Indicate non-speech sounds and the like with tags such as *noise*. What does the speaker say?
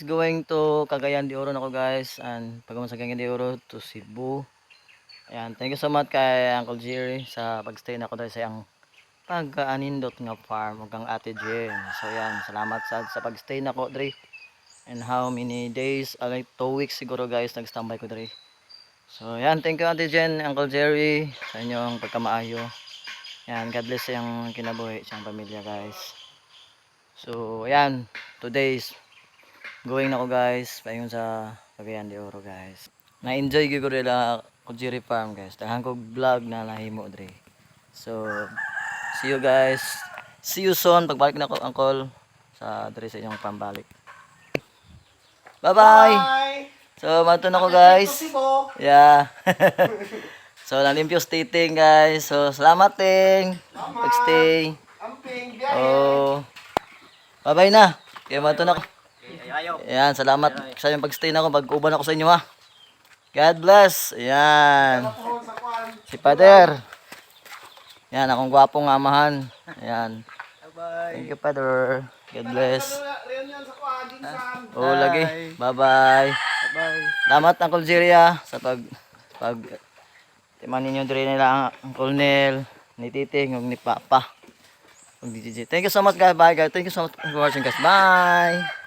It's going to Cagayan de Oro na ako guys. And pag sa Cagayan de Oro to Cebu. Ayan, thank you so much kay Uncle Jerry sa pagstay na ako dahil sa iyang pag-anindot nga farm ug kang Ate Jen. So ayan, salamat sa sa pagstay na ko dre. And how many days? Uh, like 2 weeks siguro guys nag-standby ko dre. So ayan, thank you Ate Jen, Uncle Jerry sa inyong pagkamaayo. Ayan, God bless sa iyang kinabuhi, sa iyang pamilya guys. So ayan, today's going na ako guys, payon sa Cagayan de Oro guys. Na-enjoy gyud ko nila Kujiri Farm guys. Daghang kog vlog na nahimo dre. So see you guys. See you soon pagbalik na ko uncle sa dre sa inyong pambalik. Bye-bye. So mato na ko guys. Yeah. *laughs* so nalimpyo stating guys. So salamat ting. Pagstay. Oh. Bye-bye na. Kaya mato na ko. Ayan, salamat sa inyong pagstay na ako. Mag-uban ako sa inyo ha. God bless. Ayan. Si Father. Ayan, akong gwapong amahan. Ayan. Bye. Thank you, Father. God bless. Oo, lagi. Bye-bye. Bye. Salamat, Uncle Jiria, sa pag... pag timan ninyo din nila ang Uncle Nel, ni Titing, ni Papa. Thank you so much, guys. Bye, guys. Thank you so much for watching, guys. Bye.